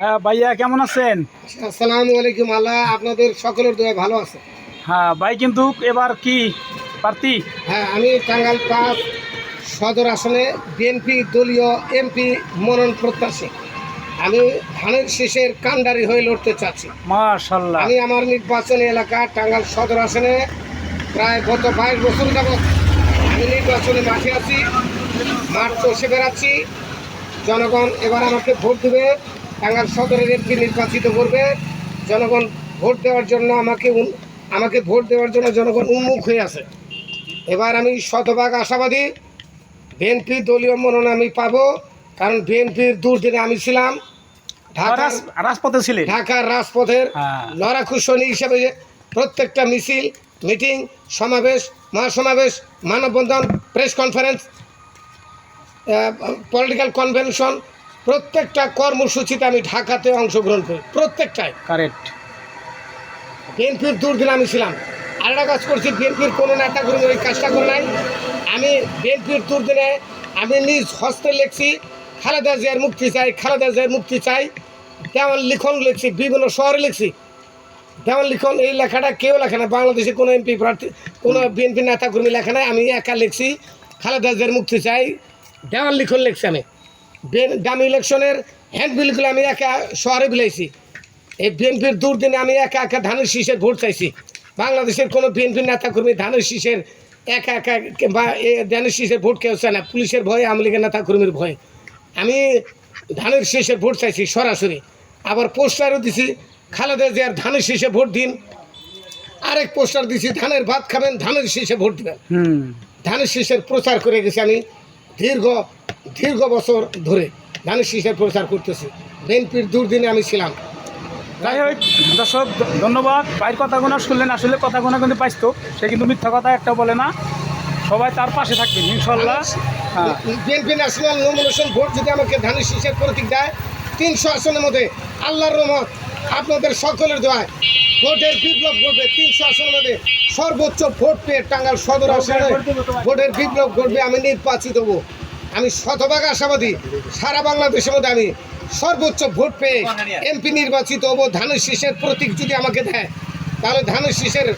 হ্যাঁ ভাইয়া কেমন আছেন? আসসালামু আলাইকুম আল্লাহ আপনাদের সকলের দোয়া ভালো আছে। হ্যাঁ ভাই কিন্তু এবার কি? প্রার্থী? হ্যাঁ আমি টাঙ্গাইল পাঁচ সদর আসনে বিএনপি দলীয় এমপি মনোনয়ন প্রত্যাশী। আমি ধানের শেষের কান্ডারি হয়ে লড়তে চাচ্ছি। মাশাল্লাহ। আমি আমার নির্বাচনী এলাকা টাঙ্গাল সদর আসনে প্রায় গত বাইশ বছর যাবৎ আমি নির্বাচনে মাঠে আছি মাঠ চষে বেড়াচ্ছি। জনগণ এবার আমাকে ভোট দেবে। টাঙ্গাইল সদরের এমপি নির্বাচিত করবে। জনগণ ভোট দেওয়ার জন্য আমাকে আমাকে ভোট দেওয়ার জন্য জনগণ উন্মুখ হয়ে আছে। এবার আমি শতভাগ আশাবাদী বিএনপি দলীয় মনোনয়ন আমি পাবো কারণ বিএনপির দুর্দিনে আমি ছিলাম। ঢাকার রাজপথে ছিলেন? ঢাকার রাজপথের হ্যাঁ। লড়াকু সৈনিক হিসেবে প্রত্যেকটা মিছিল মিটিং সমাবেশ মহাসমাবেশ মানববন্ধন প্রেস কনফারেন্স পলিটিক্যাল কনভেনশন প্রত্যেকটা কর্মসূচিতে আমি ঢাকাতে অংশগ্রহণ করি প্রত্যেকটাই। কারেক্ট। বিএনপির দুর্দিন আমি ছিলাম। আর একটা কাজ করছি বিএনপির কোনো নেতা কর্মী ওই কাজটা করে নাই। আমি বিএনপির দুর্দিনে আমি নিজ হস্তে লিখছি খালেদা জিয়ার মুক্তি চাই খালেদা জিয়ার মুক্তি চাই। তেমন লিখন লিখছি বিভিন্ন শহরে লিখছি। তেমন লিখন এই লেখাটা কেউ লেখে না বাংলাদেশে কোনো এমপি প্রার্থী কোনো বিএনপি নেতা কর্মী লেখা নাই আমি একা লিখছি খালেদা জিয়ার মুক্তি চাই দেওয়াল লিখন লিখছি আমি। দামি ইলেকশনের হ্যান্ডবিলগুলো আমি একা শহরে বিলাইছি। এই বিএনপির দুর্দিনে আমি একা একা ধানের শীষের ভোট চাইছি। বাংলাদেশের কোনো বিএনপি নেতাকর্মী ধানের শীষের একা একা বা ধানের শীষের ভোট কেউ চায় না। পুলিশের ভয়ে আওয়ামী লীগের নেতাকর্মীর ভয়ে। আমি ধানের শীষের ভোট চাইছি সরাসরি। আবার পোস্টারও দিছি খালেদা জিয়ার ধানের শীষে ভোট দিন। আরেক পোস্টার দিছি ধানের ভাত খাবেন ধানের শীষে ভোট দেবেন। ধানের শীষের প্রচার করে গেছি আমি দীর্ঘ দীর্ঘ বছর ধরে ধানের শীষের প্রচার করতেছি। বিএনপির দুর্দিনে আমি ছিলাম। যাই হোক দর্শক ধন্যবাদ। ভাইয়ের কথাগুলো শুনলেন আসলে কথাগুলো কিন্তু পাইত। সে কিন্তু মিথ্যা কথা একটা বলে না। সবাই তার পাশে থাকবেন ইনশাল্লাহ হ্যাঁ। বিএনপি ন্যাশনাল নমিনেশন ভোট যদি আমাকে ধানের শীষের প্রতীক দেয় তিনশো আসনের মধ্যে আল্লাহর রহমত আপনাদের সকলের দোয়ায় ভোটের বিপ্লব ঘটবে। তিনশো আসনের মধ্যে সর্বোচ্চ ভোট পেয়ে টাঙ্গাল সদর আসনে ভোটের বিপ্লব ঘটবে আমি নির্বাচিত হব। আমি শতভাগ আশাবাদী। সারা বাংলাদেশের মধ্যে আমি সর্বোচ্চ ভোট পেয়ে এমপি নির্বাচিত হব। ধানের শীষের প্রতীক যদি আমাকে দেয় তাহলে ধানের শীষের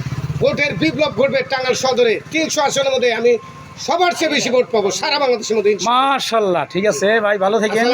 ভোটের বিপ্লব ঘটবে টাঙ্গাল সদরে। তিনশো আসনের মধ্যে আমি সবার চেয়ে বেশি ভোট পাবো সারা বাংলাদেশের মধ্যে মার্শাল্লাহ ঠিক আছে ভাই ভালো থাকেন।